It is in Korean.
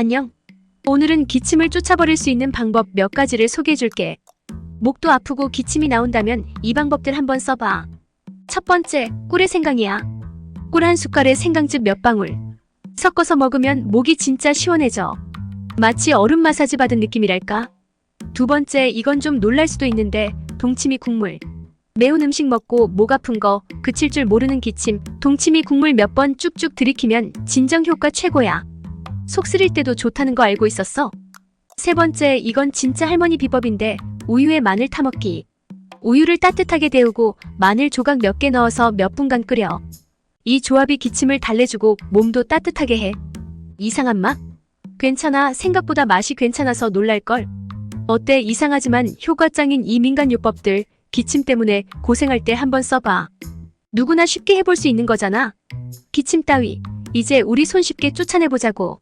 안녕. 오늘은 기침을 쫓아버릴 수 있는 방법 몇 가지를 소개해줄게. 목도 아프고 기침이 나온다면 이 방법들 한번 써봐. 첫 번째, 꿀의 생강이야. 꿀 한 숟갈에 생강즙 몇 방울. 섞어서 먹으면 목이 진짜 시원해져. 마치 얼음 마사지 받은 느낌이랄까? 두 번째, 이건 좀 놀랄 수도 있는데, 동치미 국물. 매운 음식 먹고 목 아픈 거, 그칠 줄 모르는 기침, 동치미 국물 몇 번 쭉쭉 들이키면 진정 효과 최고야. 속 쓰릴 때도 좋다는 거 알고 있었어? 세 번째, 이건 진짜 할머니 비법인데, 우유에 마늘 타먹기. 우유를 따뜻하게 데우고 마늘 조각 몇 개 넣어서 몇 분간 끓여. 이 조합이 기침을 달래주고 몸도 따뜻하게 해. 이상한 맛? 괜찮아. 생각보다 맛이 괜찮아서 놀랄걸. 어때? 이상하지만 효과 짱인 이 민간요법들 기침 때문에 고생할 때 한번 써봐. 누구나 쉽게 해볼 수 있는 거잖아. 기침 따위. 이제 우리 손쉽게 쫓아내보자고.